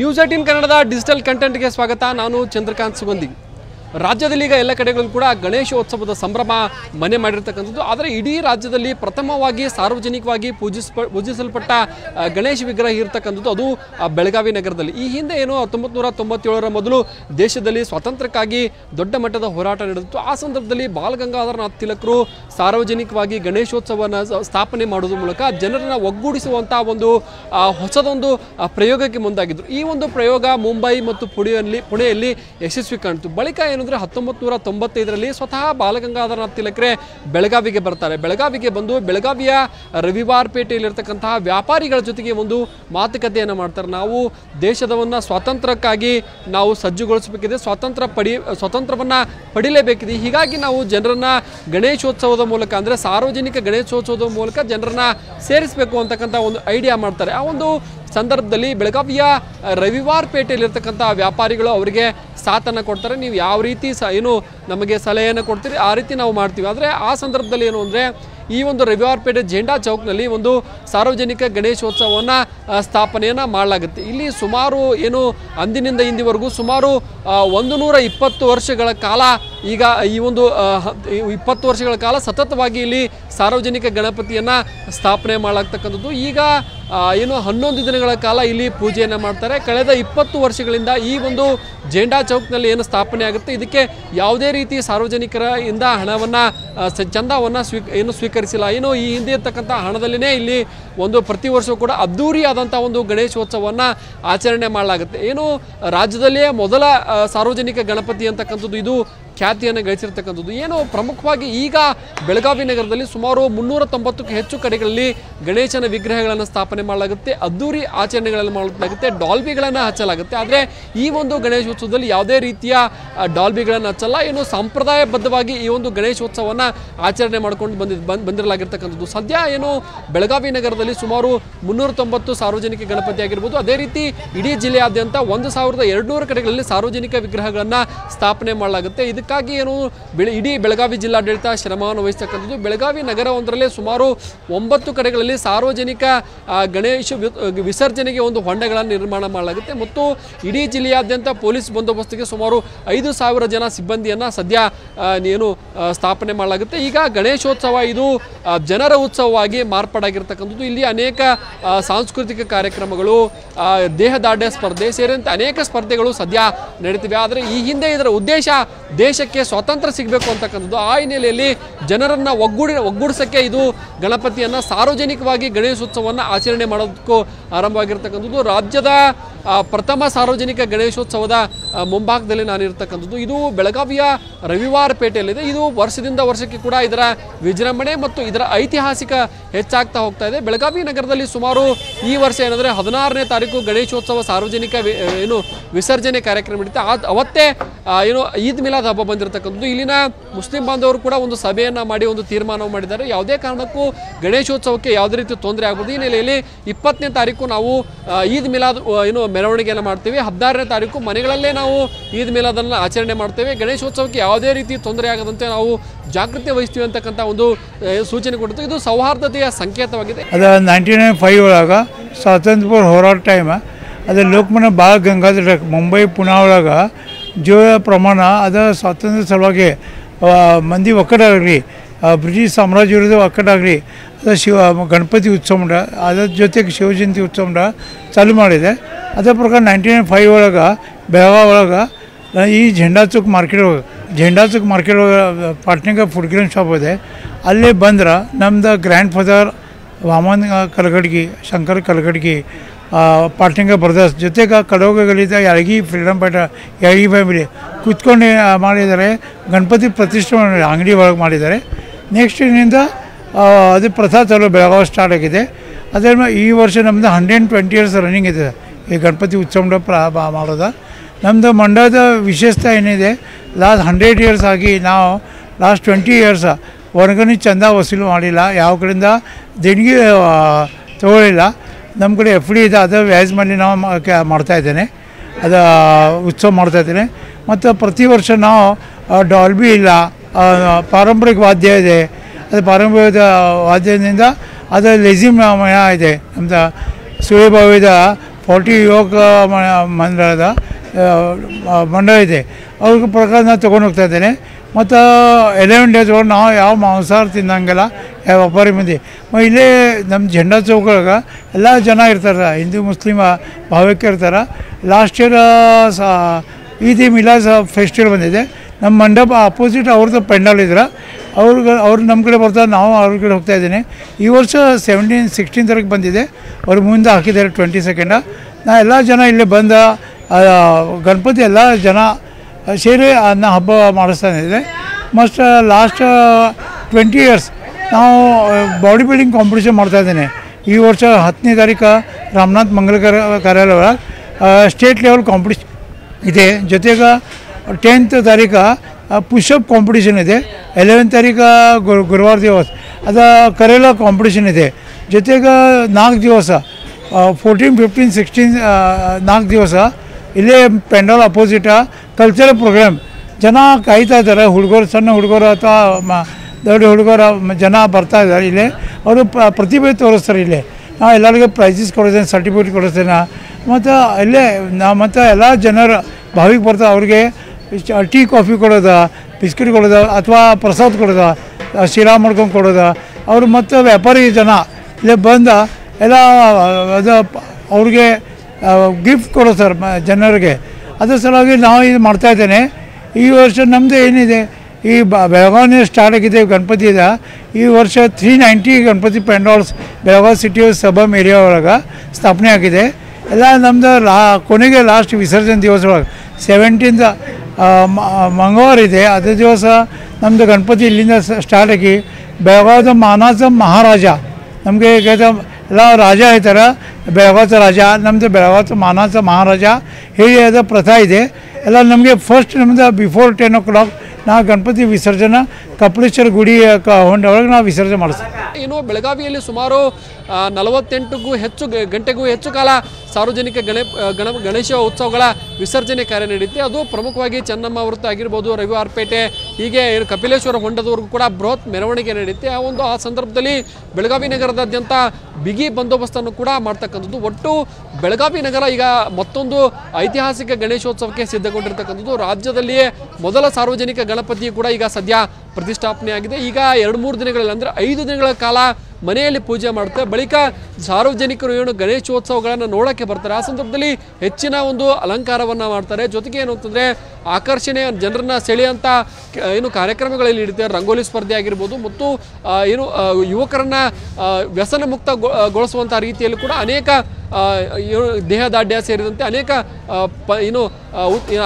News eighteen ಕನ್ನಡದ digital ಕಂಟೆಂಟ್ಗೆ ಸ್ವಾಗತ. ನಾನು ಚಂದ್ರಕಾಂತ್ ಸುಗಂಧಿ. ರಾಜ್ಯದಲ್ಲಿ ಈಗ ಎಲ್ಲ ಕಡೆಗಳಲ್ಲೂ ಕೂಡ ಗಣೇಶೋತ್ಸವದ ಸಂಭ್ರಮ ಮನೆ ಮಾಡಿರ್ತಕ್ಕಂಥದ್ದು. ಆದರೆ ಇಡೀ ರಾಜ್ಯದಲ್ಲಿ ಪ್ರಥಮವಾಗಿ ಸಾರ್ವಜನಿಕವಾಗಿ ಪೂಜಿಸ್ಪ, ಪೂಜಿಸಲ್ಪಟ್ಟ ಗಣೇಶ ವಿಗ್ರಹ ಇರತಕ್ಕಂಥದ್ದು ಅದು ಬೆಳಗಾವಿ ನಗರದಲ್ಲಿ. ಈ ಹಿಂದೆ ಏನು ಹತ್ತೊಂಬತ್ತು ನೂರ ತೊಂಬತ್ತೇಳರ ಮೊದಲು ದೇಶದಲ್ಲಿ ಸ್ವಾತಂತ್ರ್ಯಕ್ಕಾಗಿ ದೊಡ್ಡ ಮಟ್ಟದ ಹೋರಾಟ ನಡೆದಿತ್ತು. ಆ ಸಂದರ್ಭದಲ್ಲಿ ಬಾಲಗಂಗಾಧರನಾಥ್ ತಿಲಕರು ಸಾರ್ವಜನಿಕವಾಗಿ ಗಣೇಶೋತ್ಸವನ ಸ್ಥಾಪನೆ ಮಾಡೋದ್ರ ಮೂಲಕ ಜನರನ್ನು ಒಗ್ಗೂಡಿಸುವಂತಹ ಒಂದು ಹೊಸದೊಂದು ಪ್ರಯೋಗಕ್ಕೆ ಮುಂದಾಗಿದ್ದರು ಈ ಒಂದು ಪ್ರಯೋಗ ಮುಂಬೈ ಮತ್ತು ಪುಣೆಯಲ್ಲಿ ಪುಣೆಯಲ್ಲಿ ಯಶಸ್ವಿ ಕಾಣ್ತು. ಬಳಿಕ ಏನಂದ್ರೆ ಹತ್ತೊಂಬತ್ತು ನೂರ ತೊಂಬತ್ತೈದರಲ್ಲಿ ಸ್ವತಃ ಬಾಲಗಂಗಾಧರನಾಥ್ ತಿಲಕ್ರೆ ಬೆಳಗಾವಿಗೆ ಬರ್ತಾರೆ. ಬೆಳಗಾವಿಗೆ ಬಂದು ಬೆಳಗಾವಿಯ ರವಿವಾರ ಪೇಟೆಯಲ್ಲಿರ್ತಕ್ಕಂತಹ ವ್ಯಾಪಾರಿಗಳ ಜೊತೆಗೆ ಒಂದು ಮಾತುಕತೆಯನ್ನು ಮಾಡ್ತಾರೆ. ನಾವು ದೇಶದವನ್ನ ಸ್ವಾತಂತ್ರ್ಯಕ್ಕಾಗಿ ನಾವು ಸಜ್ಜುಗೊಳಿಸಬೇಕಿದೆ, ಸ್ವಾತಂತ್ರ್ಯ ಪಡಿ, ಸ್ವಾತಂತ್ರ್ಯವನ್ನ ಪಡಿಲೇಬೇಕಿದೆ. ಹೀಗಾಗಿ ನಾವು ಜನರನ್ನ ಗಣೇಶೋತ್ಸವದ ಮೂಲಕ ಅಂದ್ರೆ ಸಾರ್ವಜನಿಕ ಗಣೇಶೋತ್ಸವದ ಮೂಲಕ ಜನರನ್ನ ಸೇರಿಸಬೇಕು ಅಂತಕ್ಕಂಥ ಒಂದು ಐಡಿಯಾ ಮಾಡ್ತಾರೆ. ಆ ಒಂದು ಸಂದರ್ಭದಲ್ಲಿ ಬೆಳಗಾವಿಯ ರವಿವಾರ ಪೇಟೆಯಲ್ಲಿರ್ತಕ್ಕಂಥ ವ್ಯಾಪಾರಿಗಳು ಅವರಿಗೆ ಸಾಥನ್ನು ಕೊಡ್ತಾರೆ. ನೀವು ಯಾವ ರೀತಿ ಸ ಏನು ನಮಗೆ ಸಲಹೆಯನ್ನು ಕೊಡ್ತೀರಿ, ಆ ರೀತಿ ನಾವು ಮಾಡ್ತೀವಿ. ಆದರೆ ಆ ಸಂದರ್ಭದಲ್ಲಿ ಏನು ಅಂದರೆ, ಈ ಒಂದು ರವಿವಾರ ಪೇಟೆ ಜೆಂಡಾ ಚೌಕ್ನಲ್ಲಿ ಒಂದು ಸಾರ್ವಜನಿಕ ಗಣೇಶೋತ್ಸವವನ್ನು ಸ್ಥಾಪನೆಯನ್ನು ಮಾಡಲಾಗುತ್ತೆ. ಇಲ್ಲಿ ಸುಮಾರು ಏನು ಅಂದಿನಿಂದ ಇಂದಿವರೆಗೂ ಸುಮಾರು ಒಂದು ನೂರ ಇಪ್ಪತ್ತು ವರ್ಷಗಳ ಕಾಲ ಈಗ ಈ ಒಂದು ಇಪ್ಪತ್ತು ವರ್ಷಗಳ ಕಾಲ ಸತತವಾಗಿ ಇಲ್ಲಿ ಸಾರ್ವಜನಿಕ ಗಣಪತಿಯನ್ನು ಸ್ಥಾಪನೆ ಮಾಡಲಾಗ್ತಕ್ಕಂಥದ್ದು. ಈಗ ಏನು ಹನ್ನೊಂದು ದಿನಗಳ ಕಾಲ ಇಲ್ಲಿ ಪೂಜೆಯನ್ನು ಮಾಡ್ತಾರೆ. ಕಳೆದ ಇಪ್ಪತ್ತು ವರ್ಷಗಳಿಂದ ಈ ಒಂದು ಜೆಂಡಾ ಚೌಕ್ನಲ್ಲಿ ಏನು ಸ್ಥಾಪನೆ ಆಗುತ್ತೆ, ಇದಕ್ಕೆ ಯಾವುದೇ ರೀತಿ ಸಾರ್ವಜನಿಕರ ಇಂದ ಹಣವನ್ನು ಚಂದವನ್ನು ಸ್ವೀ ಏನು ಸ್ವೀಕರಿಸಿಲ್ಲ. ಏನು ಈ ಹಿಂದೆ ಇರ್ತಕ್ಕಂಥ ಹಣದಲ್ಲಿನೇ ಇಲ್ಲಿ ಒಂದು ಪ್ರತಿ ವರ್ಷವೂ ಕೂಡ ಅದ್ಧೂರಿಯಾದಂಥ ಒಂದು ಗಣೇಶೋತ್ಸವವನ್ನು ಆಚರಣೆ ಮಾಡಲಾಗುತ್ತೆ. ಏನು ರಾಜ್ಯದಲ್ಲಿಯೇ ಮೊದಲ ಸಾರ್ವಜನಿಕ ಗಣಪತಿ ಅಂತಕ್ಕಂಥದ್ದು ಇದು ಖ್ಯಾತಿಯನ್ನು ಗಳಿಸಿರ್ತಕ್ಕಂಥದ್ದು. ಏನು ಪ್ರಮುಖವಾಗಿ ಈಗ ಬೆಳಗಾವಿ ನಗರದಲ್ಲಿ ಸುಮಾರು ಮುನ್ನೂರ ತೊಂಬತ್ತಕ್ಕೂ ಹೆಚ್ಚು ಕಡೆಗಳಲ್ಲಿ ಗಣೇಶನ ವಿಗ್ರಹಗಳನ್ನು ಸ್ಥಾಪನೆ ಮಾಡಲಾಗುತ್ತೆ. ಅದ್ದೂರಿ ಆಚರಣೆಗಳನ್ನು ಮಾಡಲಾಗುತ್ತೆ. ಡಾಲ್ಬಿಗಳನ್ನು ಹಚ್ಚಲಾಗುತ್ತೆ. ಆದರೆ ಈ ಒಂದು ಗಣೇಶೋತ್ಸವದಲ್ಲಿ ಯಾವುದೇ ರೀತಿಯ ಡಾಲ್ಬಿಗಳನ್ನು ಹಚ್ಚಲ್ಲ. ಏನು ಸಂಪ್ರದಾಯಬದ್ಧವಾಗಿ ಈ ಒಂದು ಗಣೇಶೋತ್ಸವವನ್ನು ಆಚರಣೆ ಮಾಡ್ಕೊಂಡು ಬಂದಿ, ಬಂದ್, ಬಂದಿರಲಾಗಿರ್ತಕ್ಕಂಥದ್ದು. ಸದ್ಯ ಏನು ಬೆಳಗಾವಿ ನಗರದಲ್ಲಿ ಸುಮಾರು ಮುನ್ನೂರ ತೊಂಬತ್ತು ಸಾರ್ವಜನಿಕ ಗಣಪತಿ ಆಗಿರ್ಬೋದು. ಅದೇ ರೀತಿ ಇಡೀ ಜಿಲ್ಲೆಯಾದ್ಯಂತ ಒಂದು ಸಾವಿರದ ಎರಡುನೂರು ಕಡೆಗಳಲ್ಲಿ ಸಾರ್ವಜನಿಕ ವಿಗ್ರಹಗಳನ್ನು ಸ್ಥಾಪನೆ ಮಾಡಲಾಗುತ್ತೆ. ಇದಕ್ಕಾಗಿ ಏನು ಬೆಳೆ ಇಡೀ ಬೆಳಗಾವಿ ಜಿಲ್ಲಾಡಳಿತ ಶ್ರಮವನ್ನು ವಹಿಸ್ತಕ್ಕಂಥದ್ದು. ಬೆಳಗಾವಿ ನಗರ ಒಂದರಲ್ಲೇ ಸುಮಾರು ಒಂಬತ್ತು ಕಡೆಗಳಲ್ಲಿ ಸಾರ್ವಜನಿಕ ಗಣೇಶ ವಿಸರ್ಜನೆಗೆ ಒಂದು ಹೊಂಡಗಳನ್ನು ನಿರ್ಮಾಣ ಮಾಡಲಾಗುತ್ತೆ. ಮತ್ತು ಇಡೀ ಜಿಲ್ಲೆಯಾದ್ಯಂತ ಪೊಲೀಸ್ ಬಂದೋಬಸ್ತಿಗೆ ಸುಮಾರು ಐದು ಸಾವಿರ ಜನ ಸಿಬ್ಬಂದಿಯನ್ನು ಸದ್ಯ ಏನು ಸ್ಥಾಪನೆ ಮಾಡಲಾಗುತ್ತೆ. ಈಗ ಗಣೇಶೋತ್ಸವ ಇದು ಜನರ ಉತ್ಸವವಾಗಿ ಮಾರ್ಪಾಡಾಗಿರ್ತಕ್ಕಂಥದ್ದು. ಇಲ್ಲಿ ಅನೇಕ ಸಾಂಸ್ಕೃತಿಕ ಕಾರ್ಯಕ್ರಮಗಳು ದೇಹದಾಢ್ಯ ಸ್ಪರ್ಧೆ ಸೇರಿದಂತೆ ಅನೇಕ ಸ್ಪರ್ಧೆಗಳು ಸದ್ಯ ನಡೀತಿವೆ. ಆದರೆ ಈ ಹಿಂದೆ ಇದರ ಉದ್ದೇಶ ದೇಶಕ್ಕೆ ಸ್ವಾತಂತ್ರ್ಯ ಸಿಗಬೇಕು ಅಂತಕ್ಕಂಥದ್ದು ಆ ಹಿನ್ನೆಲೆಯಲ್ಲಿ ಜನರನ್ನ ಒಗ್ಗೂಡಿ ಒಗ್ಗೂಡಿಸಕ್ಕೆ ಇದು ಗಣಪತಿಯನ್ನ ಸಾರ್ವಜನಿಕವಾಗಿ ಗಣೇಶೋತ್ಸವವನ್ನು ಆಚರಣೆ ಮಾಡೋದಕ್ಕೂ ಆರಂಭವಾಗಿರ್ತಕ್ಕಂಥದ್ದು ರಾಜ್ಯದ ಪ್ರಥಮ ಸಾರ್ವಜನಿಕ ಗಣೇಶೋತ್ಸವದ ಮುಂಭಾಗದಲ್ಲಿ ನಾನಿರ್ತಕ್ಕಂಥದ್ದು ಇದು ಬೆಳಗಾವಿಯ ರವಿವಾರ ಪೇಟೆಯಲ್ಲಿದೆ. ಇದು ವರ್ಷದಿಂದ ವರ್ಷಕ್ಕೆ ಕೂಡ ಇದರ ವಿಜೃಂಭಣೆ ಮತ್ತು ಇದರ ಐತಿಹಾಸಿಕ ಹೆಚ್ಚಾಗ್ತಾ ಹೋಗ್ತಾ ಇದೆ. ಬೆಳಗಾವಿ ನಗರದಲ್ಲಿ ಸುಮಾರು ಈ ವರ್ಷ ಏನಂದ್ರೆ ಹದಿನಾರನೇ ತಾರೀಕು ಗಣೇಶೋತ್ಸವ ಸಾರ್ವಜನಿಕ ಏನು ವಿಸರ್ಜನೆ ಕಾರ್ಯಕ್ರಮ ಇಡುತ್ತೆ ಅವತ್ತೇ ಏನು ಈದ್ ಮಿಲಾದ್ ಹಬ್ಬ ಬಂದಿರತಕ್ಕಂಥದ್ದು. ಇಲ್ಲಿನ ಮುಸ್ಲಿಂ ಬಾಂಧವರು ಕೂಡ ಒಂದು ಸಭೆಯನ್ನ ಮಾಡಿ, ಒಂದು ತೀರ್ಮಾನ ಮಾಡಿದ್ದಾರೆ. ಯಾವುದೇ ಕಾರಣಕ್ಕೂ ಗಣೇಶೋತ್ಸವಕ್ಕೆ ಯಾವುದೇ ರೀತಿ ತೊಂದರೆ ಆಗ್ಬೋದು ಈ ನೆಲೆಯಲ್ಲಿ ಇಪ್ಪತ್ತನೇ ತಾರೀಕು ನಾವು ಈದ್ ಮಿಲಾದ್ ಏನು ಮೆರವಣಿಗೆಯನ್ನು ಮಾಡ್ತೀವಿ. ಹದಿನಾರನೇ ತಾರೀಕು ಮನೆಗಳಲ್ಲೇ ನಾವು ಈದ್ ಮಿಲಾದನ್ನು ಆಚರಣೆ ಮಾಡ್ತೇವೆ. ಗಣೇಶೋತ್ಸವಕ್ಕೆ ಯಾವುದೇ ರೀತಿ ತೊಂದರೆ ಆಗದಂತೆ ನಾವು ಜಾಗೃತಿ ವಹಿಸ್ತೀವಿ ಅಂತಕ್ಕಂಥ ಒಂದು ಸೂಚನೆ ಕೊಡುತ್ತೆ ಇದು ಸೌಹಾರ್ದತೆಯ ಸಂಕೇತವಾಗಿದೆ. ಅದು ನೈಂಟಿ ನೈನ್ ಫೈವ್ ಒಳಗೆ, ಸ್ವಾತಂತ್ರ್ಯ ಹೋರಾಟ ಟೈಮ್ ಅದು ಲೋಕಮಾನ್ಯ ಬಾಲ ಗಂಗಾಧರ ಮುಂಬೈ, ಪುಣೆ ಒಳಗೆ ಜೀವ ಪ್ರಮಾಣ ಅದ ಸ್ವಾತಂತ್ರ್ಯ ಸಲುವಾಗಿ ಮಂದಿ ಒಕ್ಕಡಾಗಲಿ ಬ್ರಿಟಿಷ್ ಸಾಮ್ರಾಜ್ಯ ವಿರುದ್ಧ ಒಕ್ಕಡಾಗಲಿ ಅದು ಶಿವ, ಗಣಪತಿ ಉತ್ಸವ ಅದರ ಜೊತೆಗೆ ಶಿವಜಯಂತಿ ಉತ್ಸವ ಉಂಡ ಚಾಲೂ ಮಾಡಿದೆ. ಅದೇ ಪ್ರಕಾರ ನೈಂಟೀನ್ ಫೈವ್ ಒಳಗೆ, ಬೆಳಗಾವಿ ಒಳಗೆ ಈ ಜೆಂಡಾ ಚೌಕ್ ಮಾರ್ಕೆಟ್ ಒಳಗೆ, ಜೆಂಡಾ ಚೌಕ್ ಮಾರ್ಕೆಟ್ ಒಳಗೆ ಪಾಟ್ನಾಗ ಫುಡ್ ಗ್ರೇನ್ ಶಾಪ್ ಇದೆ. ಅಲ್ಲಿ ಬಂದ್ರೆ ನಮ್ದು ಗ್ರ್ಯಾಂಡ್ ಫಾದರ್ ವಾಮನ್ ಕಲಗಡ್ಗಿ ಶಂಕರ್ ಕಲಗಡ್ಗಿ ಪಾಟ್ನಿಂಗ ಬ್ರದರ್ಸ್ ಜೊತೆಗೆ ಕಡೋಗಗಳಿದ್ದ Yalagi freedom fighter Yalagi family ಕೂತ್ಕೊಂಡು ಮಾಡಿದ್ದಾರೆ ಗಣಪತಿ ಪ್ರತಿಷ್ಠೆ ಅಂಗಡಿ ಒಳಗೆ ಮಾಡಿದ್ದಾರೆ ನೆಕ್ಸ್ಟ್ ಇನ್ನಿಂದ ಅದು ಪ್ರಥಾ ಚಾಲು ಬೆಳಗಾವಿ ಸ್ಟಾರ್ಟ್ ಆಗಿದೆ. ಅದೇ ಈ ವರ್ಷ ನಮ್ಮದು ಹಂಡ್ರೆಡ್ ಟ್ವೆಂಟಿ ಇಯರ್ಸ್ ರನ್ನಿಂಗ್ ಇದೆ. ಈ ಗಣಪತಿ ಉತ್ಸವ ಪ್ರ ಮಾಡೋದು. ನಮ್ಮದು ಮಂಡ್ಯದ ವಿಶೇಷತೆ ಏನಿದೆ ಲಾಸ್ಟ್ ಹಂಡ್ರೆಡ್ ಇಯರ್ಸ್ ಆಗಿ ನಾವು ಲಾಸ್ಟ್ ಟ್ವೆಂಟಿ ಇಯರ್ಸ್ ಹೊರಗನಿ ಚಂದ ವಸೂಲು ಮಾಡಿಲ್ಲ. ಯಾವ ಕಡೆಯಿಂದ, ದೇಣಿಗೆ ತಗೊಳ್ಳಿಲ್ಲ ನಮ್ಮ ಕಡೆ ಎಫ್ ಡಿ ಇದೆ, ಅದು ವ್ಯಾಜ್ ಮಾಡಿ ನಾವು ಮಾಡ್ತಾಯಿದ್ದೇನೆ ಅದು ಉತ್ಸವ ಮಾಡ್ತಾ ಇದ್ದೇನೆ. ಮತ್ತು ಪ್ರತಿ ವರ್ಷ ನಾವು ಡಾಲ್ಬಿ ಇಲ್ಲ ಪಾರಂಪರಿಕ ವಾದ್ಯ ಇದೆ. ಅದು ಪಾರಂಪರಿಕ ವಾದ್ಯದಿಂದ ಅದು ಲೆಜಿಮ್ ಮಯ ಇದೆ. ನಮ್ಮದು ಸುಳಿಭಾವಿದ ಫೋರ್ಟಿ ಯೋಗ ಮಂಡಳದ ಮಂಡಳ ಇದೆ. ಅವ್ರ ಪ್ರಕಾರ ನಾನು ತೊಗೊಂಡು ಹೋಗ್ತಾ ಇದ್ದೇನೆ. ಮತ್ತು ಎಲೆವೆನ್ ಡೇಸ್ ಒಳಗೆ ನಾವು ಯಾವ ಮಾಂಸಾಹಾರ ತಿನ್ನಂಗಿಲ್ಲ, ಯಾವ ವ್ಯಾಪಾರಿ ಮಂದಿ. ಇಲ್ಲೇ ನಮ್ಮ ಜೆಂಡಾ ಚೌಕದಾಗ ಎಲ್ಲ ಜನ ಇರ್ತಾರೆ, ಹಿಂದೂ, ಮುಸ್ಲಿಮ ಭಾವಕ್ಕೆ ಇರ್ತಾರೆ. ಲಾಸ್ಟ್ ಇಯರ್ ಸಾ, ಈದ್ ಮಿಲಾಸ್ ಫೆಸ್ಟಿವಲ್ ಬಂದಿದೆ. ನಮ್ಮ ಮಂಡಪ ಅಪೋಸಿಟ್ ಅವ್ರದ್ದು ಪೆಂಡಲ್ ಇದ್ರೆ. ಅವ್ರಿಗೆ, ಅವ್ರು ನಮ್ಮ ಕಡೆ ಬರ್ತಾರೆ, ನಾವು ಅವ್ರ ಕಡೆ ಹೋಗ್ತಾ ಇದ್ದೀನಿ. ಈ ವರ್ಷ ಸೆವೆಂಟೀನ್ ಸಿಕ್ಸ್ಟೀನ್ ತಾರೀಕು ಬಂದಿದೆ. ಅವ್ರ ಮುಂದೆ ಹಾಕಿದ್ದಾರೆ ಟ್ವೆಂಟಿ ಸೆಕೆಂಡ ನಾ ಎಲ್ಲ ಜನ ಇಲ್ಲಿ ಬಂದ ಗಣಪತಿ ಎಲ್ಲ ಜನ ಸೇರಿ ಅದನ್ನ ಹಬ್ಬ ಮಾಡಿಸ್ತಾ ಇದೆ. ಮಸ್ಟ್ ಲಾಸ್ಟ್ ಟ್ವೆಂಟಿ ಇಯರ್ಸ್ ನಾವು ಬಾಡಿ ಬಿಲ್ಡಿಂಗ್ ಕಾಂಪಿಟೇಷನ್ ಮಾಡ್ತಾ ಇದ್ದೇನೆ. ಈ ವರ್ಷ ಹತ್ತನೇ ತಾರೀಕು ರಾಮನಾಥ್ ಮಂಗಲ ಕಾರ್ಯಾಲಯ ಸ್ಟೇಟ್ ಲೆವೆಲ್ ಕಾಂಪಿಟೇಷನ್ ಇದೆ. ಜೊತೆಗೆ ಟೆಂತ್ ತಾರೀಕು ಪುಷಪ್ ಕಾಂಪಿಟೇಷನ್ ಇದೆ. ಎಲೆವೆನ್ ತಾರೀಕು ಗುರು, ಗುರುವಾರ ದಿವಸ, ಅದು ಕರೆಲ ಕಾಂಪಿಟೇಷನ್ ಇದೆ. ಜೊತೆಗೆ ನಾಲ್ಕು ದಿವಸ ಫೋರ್ಟೀನ್ ಫಿಫ್ಟೀನ್ ಸಿಕ್ಸ್ಟೀನ್ ನಾಲ್ಕು ದಿವಸ, ಇಲ್ಲೇ ಪೆಂಡಲ್ ಅಪೋಸಿಟ ಕಲ್ಚರಲ್ ಪ್ರೋಗ್ರಾಮ್ ಜನ ಕಾಯ್ತಾ ಇದ್ದಾರೆ, ಹುಡುಗರು, ಸಣ್ಣ ಹುಡುಗರು ಅಥವಾ ಮ, ದೊಡ್ಡ ಹುಡುಗರ, ಜನ ಬರ್ತಾ ಇದ್ದಾರೆ ಇಲ್ಲಿ. ಅವರು ಪ್ರತಿಭೆ ತೋರಿಸ್ತಾರೆ ಇಲ್ಲಿ. ನಾವು ಎಲ್ಲರಿಗೂ ಪ್ರೈಸಸ್ ಕೊಡಿಸ್ತೇನೆ ಸರ್ಟಿಫಿಕೇಟ್ ಕೊಡಿಸ್ತೇನೆ ಮತ್ತು ಇಲ್ಲೇ, ನಾ ಮತ್ತು ಎಲ್ಲ ಜನರು ಭಾವಿಗೆ ಬರ್ತಾರೆ, ಅವ್ರಿಗೆ ಟೀ, ಕಾಫಿ ಕೊಡೋದು, ಬಿಸ್ಕಿಟ್ ಕೊಡೋದು, ಅಥವಾ ಪ್ರಸಾದ ಕೊಡೋದು ಶಿರಾ ಮಾಡ್ಕೊಂಡು ಕೊಡೋದು, ಅವರು ಮತ್ತು ವ್ಯಾಪಾರಿ ಜನ ಇಲ್ಲೇ ಬಂದ, ಎಲ್ಲ, ಅದು, ಅವ್ರಿಗೆ ಗಿಫ್ಟ್ ಕೊಡೋ ಸರ್ ಜನರಿಗೆ. ಅದ್ರ ಸಲುವಾಗಿ ನಾವು ಇದು ಮಾಡ್ತಾ ಇದ್ದೇನೆ. ಈ ವರ್ಷ ನಮ್ಮದು ಏನಿದೆ, ಈ ಬ ಬೆಳಗಾವಿ ಸ್ಟಾರ್ಟ್ ಆಗಿದೆ ಗಣಪತಿ ಇದೆ. ಈ ವರ್ಷ three ninety Ganapati pandals Belagavi city ಸಬಮ್ area ಒಳಗೆ ಸ್ಥಾಪನೆ ಆಗಿದೆ. ಎಲ್ಲ ನಮ್ಮದು ಲಾ, ಕೊನೆಗೆ ಲಾಸ್ಟ್ ವಿಸರ್ಜನೆ ದಿವಸ ಒಳಗೆ ಸೆವೆಂಟೀನ್ತ್ ಮಂಗಳವಾರ ಇದೆ. ಅದೇ ದಿವಸ ನಮ್ಮದು ಗಣಪತಿ ಇಲ್ಲಿಂದ ಸ್ಟಾರ್ಟ್ ಆಗಿ ಬೆಳಗಾವಿದ ಮಾನಸ ಮಹಾರಾಜ, ನಮಗೆ ಈಗ ಎಲ್ಲ ರಾಜ ಇರ್ತಾರೆ ಬೆಳಗಾವಿ ರಾಜ ನಮ್ಮದು ಬೆಳಗಾವಿ ಮಾನಸ ಮಹಾರಾಜ ಹೇಳಿ ಅದು ಪ್ರಥಾ ಇದೆ. ಎಲ್ಲ ನಮಗೆ ಫಸ್ಟ್ ನಮ್ಮದು ಬಿಫೋರ್ ಟೆನ್ ಓ ಕ್ಲಾಕ್ ನಾ ಗಣಪತಿ ವಿಸರ್ಜನೆ, ಕಪಿಲೇಶ್ವರ ಗುಡಿ ಹೊಂಡ ಒಳಗೆ ನಾವು ವಿಸರ್ಜನೆ ಮಾಡಿಸ್ತೀವಿ. ಇನ್ನು ಬೆಳಗಾವಿಯಲ್ಲಿ ಸುಮಾರು ನಲವತ್ತೆಂಟಕ್ಕೂ ಹೆಚ್ಚು ಗಂಟೆಗೂ ಹೆಚ್ಚು ಕಾಲ ಸಾರ್ವಜನಿಕ ಗಣ ಗಣೇಶ ಉತ್ಸವಗಳ ವಿಸರ್ಜನೆ ಕಾರ್ಯ ನಡೆಯುತ್ತೆ ಅದು ಪ್ರಮುಖವಾಗಿ ಚೆನ್ನಮ್ಮ ವೃತ್ತ ಆಗಿರ್ಬೋದು ರವಿವಾರಪೇಟೆ ಹೀಗೆ ಏನು ಕಪಿಲೇಶ್ವರ ಹೊಂಡದವರೆಗೂ ಕೂಡ ಬೃಹತ್ ಮೆರವಣಿಗೆ ನಡೆಯುತ್ತೆ ಆ ಒಂದು, ಆ ಸಂದರ್ಭದಲ್ಲಿ ಬೆಳಗಾವಿ ನಗರದಾದ್ಯಂತ ಬಿಗಿ ಬಂದೋಬಸ್ತನ್ನು ಕೂಡ ಮಾಡ್ತಕ್ಕಂಥದ್ದು. ಒಟ್ಟು ಬೆಳಗಾವಿ ನಗರ ಈಗ ಮತ್ತೊಂದು ಐತಿಹಾಸಿಕ ಗಣೇಶೋತ್ಸವಕ್ಕೆ ಸಿದ್ಧಗೊಂಡಿರ್ತಕ್ಕಂಥದ್ದು. ರಾಜ್ಯದಲ್ಲಿಯೇ ಮೊದಲ ಸಾರ್ವಜನಿಕ ಗಣಪತಿ ಕೂಡ ಈಗ ಸದ್ಯ ಪ್ರತಿಷ್ಠಾಪನೆ ಆಗಿದೆ ಈಗ ಎರಡು ಮೂರು ದಿನಗಳಲ್ಲಿ, ಅಂದರೆ ಐದು ದಿನಗಳ ಕಾಲ ಮನೆಯಲ್ಲಿ ಪೂಜೆ ಮಾಡುತ್ತೆ. ಬಳಿಕ ಸಾರ್ವಜನಿಕರು ಏನು ಗಣೇಶೋತ್ಸವಗಳನ್ನು ನೋಡೋಕ್ಕೆ ಬರ್ತಾರೆ. ಆ ಸಂದರ್ಭದಲ್ಲಿ ಹೆಚ್ಚಿನ ಒಂದು ಅಲಂಕಾರವನ್ನು ಮಾಡ್ತಾರೆ. ಜೊತೆಗೆ ಏನು ಅಂತಂದರೆ ಆಕರ್ಷಣೆ ಜನರನ್ನ ಸೆಳೆಯುವಂಥ ಕ- ಏನು ಕಾರ್ಯಕ್ರಮಗಳಲ್ಲಿ ಇಡ್ತಾರೆ ರಂಗೋಲಿ ಸ್ಪರ್ಧೆ ಆಗಿರ್ಬೋದು ಮತ್ತು ಏನು ಯುವಕರನ್ನು ವ್ಯಸನ ಮುಕ್ತಗೊಳಿಸುವಂಥ ರೀತಿಯಲ್ಲಿ ಕೂಡ ಅನೇಕ ದೇಹದಾಢ್ಯ ಸೇರಿದಂತೆ ಅನೇಕ ಪ, ಏನು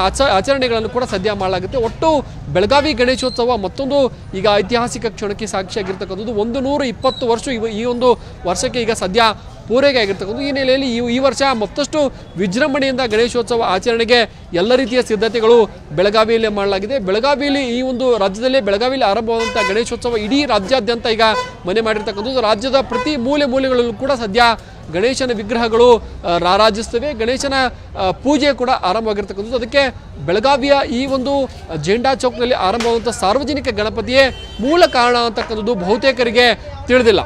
ಆಚ- ಆಚರಣೆಗಳನ್ನು ಕೂಡ ಸದ್ಯ ಮಾಡಲಾಗುತ್ತೆ. ಒಟ್ಟು ಬೆಳಗಾವಿ ಗಣೇಶೋತ್ಸವ ಮತ್ತೊಂದು ಈಗ ಐತಿಹಾಸಿಕ ಕ್ಷಣಕ್ಕೆ ಸಾಕ್ಷಿಯಾಗಿರ್ತಕ್ಕಂಥದ್ದು. ಒಂದು ನೂರ ಇಪ್ಪತ್ತು ವರ್ಷ ಇವ, ಈ ಒಂದು ವರ್ಷಕ್ಕೆ ಈಗ ಸದ್ಯ ಪೂರೈಕೆ ಆಗಿರ್ತಕ್ಕಂಥದ್ದು. ಈ ನೆಲೆಯಲ್ಲಿ ಈ ಈ ವರ್ಷ ಮತ್ತಷ್ಟು ವಿಜೃಂಭಣೆಯಿಂದ ಗಣೇಶೋತ್ಸವ ಆಚರಣೆಗೆ ಎಲ್ಲ ರೀತಿಯ ಸಿದ್ಧತೆಗಳು ಬೆಳಗಾವಿಯಲ್ಲೇ ಮಾಡಲಾಗಿದೆ. ಬೆಳಗಾವಿಯಲ್ಲಿ ಈ ಒಂದು ರಾಜ್ಯದಲ್ಲೇ ಬೆಳಗಾವಿಯಲ್ಲಿ ಆರಂಭವಾದಂಥ ಗಣೇಶೋತ್ಸವ ಇಡೀ ರಾಜ್ಯಾದ್ಯಂತ ಈಗ ಮನೆ ಮಾಡಿರ್ತಕ್ಕಂಥದ್ದು. ರಾಜ್ಯದ ಪ್ರತಿ ಮೂಲೆ ಮೂಲೆಗಳಲ್ಲೂ ಕೂಡ ಸದ್ಯ ಗಣೇಶನ ವಿಗ್ರಹಗಳು ರಾರಾಜಿಸ್ತವೆ. ಗಣೇಶನ ಪೂಜೆ ಕೂಡ ಆರಂಭವಾಗಿರ್ತಕ್ಕಂಥದ್ದು. ಅದಕ್ಕೆ ಬೆಳಗಾವಿಯ ಈ ಒಂದು ಜೆಂಡಾ ಚೌಕ್ನಲ್ಲಿ ಆರಂಭವಾದಂಥ ಸಾರ್ವಜನಿಕ ಗಣಪತಿಯೇ ಮೂಲ ಕಾರಣ ಅಂತಕ್ಕಂಥದ್ದು ಬಹುತೇಕರಿಗೆ ತಿಳಿದಿಲ್ಲ.